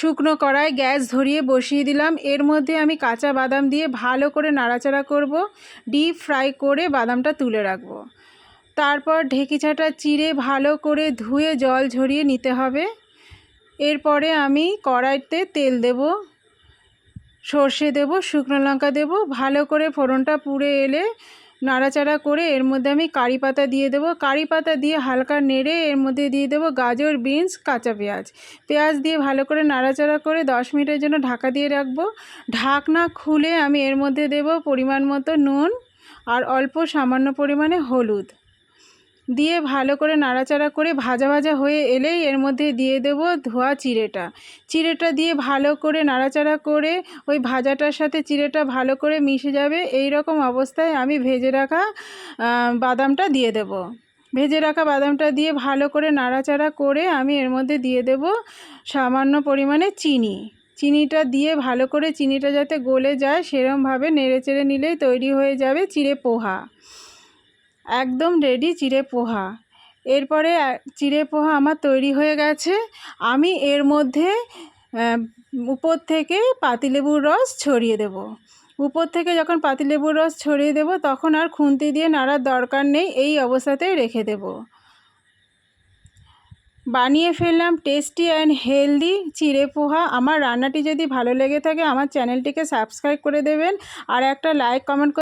শুকনো কড়াই গ্যাস ধরিয়ে বসিয়ে দিলাম। এর মধ্যে আমি কাঁচা বাদাম দিয়ে ভালো করে নাড়াচাড়া করব। ডিপ ফ্রাই করে বাদামটা তুলে রাখব। তারপর ঢেকি ছাটা চিড়ে ভালো করে ধুয়ে জল ঝরিয়ে নিতে হবে। এরপরে আমি কড়াইতে তেল দেব। সর্ষে দেব, শুকনো লঙ্কা দেব। ভালো করে ফোড়নটা পুড়ে এলে নাড়াচাড়া করে এর মধ্যে আমি কারি পাতা দিয়ে দেবো। কারি পাতা দিয়ে হালকা নেড়ে এর মধ্যে দিয়ে দেবো গাজর, বিনস, কাঁচা পেঁয়াজ। পেঁয়াজ দিয়ে ভালো করে নাড়াচাড়া করে দশ মিনিটের জন্য ঢাকা দিয়ে রাখব। ঢাকনা খুলে আমি এর মধ্যে দেব পরিমাণ মতো নুন আর অল্প সামান্য পরিমাণে হলুদ। দিয়ে ভালো করে নাড়াচাড়া করে ভাজা ভাজা হয়ে এলেই এর মধ্যে দিয়ে দেব ধোয়া চিড়েটা। চিড়েটা দিয়ে ভালো করে নাড়াচাড়া করে ওই ভাজাটার সাথে চিড়েটা ভালো করে মিশে যাবে এই রকম অবস্থায় আমি ভেজে রাখা বাদামটা দিয়ে দেব। ভেজে রাখা বাদামটা দিয়ে ভালো করে নাড়াচাড়া করে আমি এর মধ্যে দিয়ে দেব সামান্য পরিমাণে চিনি। চিনিটা দিয়ে ভালো করে চিনিটা যাতে গলে যায়, সেরমভাবে নেড়ে চেড়ে নিলেই তৈরি হয়ে যাবে চিড়ে পোহা। একদম রেডি চিড়ে পোহা। এরপরে চিড়ে পোহা আমার তৈরি হয়ে গেছে। আমি এর মধ্যে উপর থেকে পাতিলেবুর রস ছড়িয়ে দেব। উপর থেকে যখন পাতিলেবুর রস ছড়িয়ে দেব, তখন আর খুন্তি দিয়ে নাড়ার দরকার নেই, এই অবস্থাতেই রেখে দেব। বানিয়ে ফেললাম টেস্টি অ্যান্ড হেলদি চিড়ে পোহা। আমার রান্নাটি যদি ভালো লেগে থাকে, আমার চ্যানেলটিকে সাবস্ক্রাইব করে দেবেন। আর একটা লাইক কমেন্ট